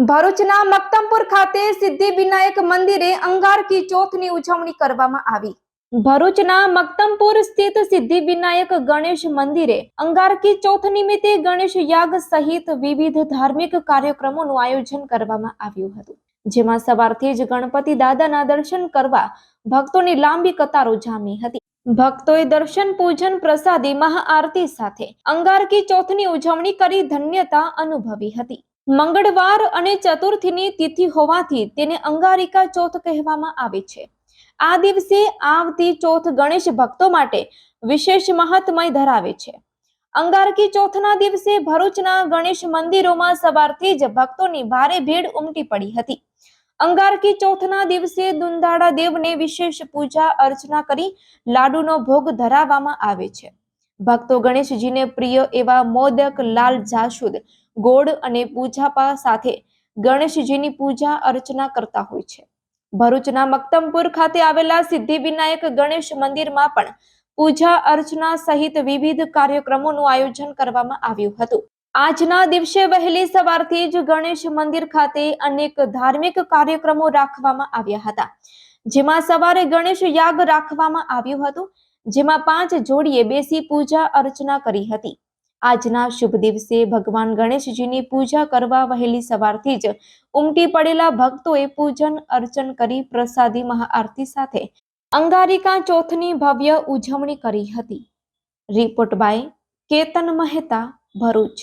ભરૂચના મક્તમપુર ખાતે સિદ્ધિ વિનાયક મંદિરે અંગારકી ચોથની ઉજવણી કરવામાં આવી. ભરૂચના મક્તમપુર સ્થિત સિદ્ધિ વિનાયક ગણેશ મંદિરે અંગારકી ચોથ નિમિત્તે ગણેશ યાગ સહિત વિવિધ ધાર્મિક કાર્યક્રમોનું આયોજન કરવામાં આવ્યું હતું. જેમાં સવારથી જ ગણપતિ દાદાના દર્શન કરવા ભક્તોની લાંબી કતારો જામી હતી. ભક્તોએ દર્શન, પૂજન, પ્રસાદી, મહાઆરતી સાથે અંગારકી ચોથની ઉજવણી કરી ધન્યતા અનુભવી હતી. મંગળવાર અને ચતુર્થીની તિથિ હોવાથી તેને અંગારિકા ચોથ કહેવામાં આવે છે. આ દિવસે આવતી ચોથ ગણેશ ભક્તો માટે વિશેષ મહત્મય ધરાવે છે. અંગારકી ચોથના દિવસે ભરૂચના ગણેશ મંદિરોમાં સવારથી જ ભક્તોની ભારે ભીડ ઉમટી પડી હતી. અંગારકી ચોથના દિવસે દુંદાળા દેવને વિશેષ પૂજા અર્ચના કરી લાડુનો ભોગ ધરાવવામાં આવે છે. ભક્તો ગણેશજીને પ્રિય એવા મોદક લાલ જાસૂદ ગોળ અને પૂજાપા સાથે ગણેશજીની પૂજા અર્ચના કરતા હોય છે. ભરૂચના મક્તમપુર ખાતે આવેલા સિદ્ધિ વિનાયક ગણેશ મંદિરમાં પણ પૂજા અર્ચના સહિત વિવિધ કાર્યક્રમોનું આયોજન કરવામાં આવ્યું હતું. આજના દિવસે વહેલી સવારથી જ ગણેશ મંદિર ખાતે અનેક ધાર્મિક કાર્યક્રમો રાખવામાં આવ્યા હતા. જેમાં સવારે ગણેશ યાગ રાખવામાં આવ્યું હતું, જેમાં પાંચ જોડીએ બેસી પૂજા અર્ચના કરી હતી. આજના શુભ દિવસે ભગવાન ગણેશજીની પૂજા કરવા વહેલી સવારથી જ ઉમટી પડેલા ભક્તોએ પૂજન અર્ચન કરી પ્રસાદી મહાઆરતી સાથે અંગારિકા ચોથની ભવ્ય ઉજવણી કરી હતી. Report by Ketan Mehta Bharuch.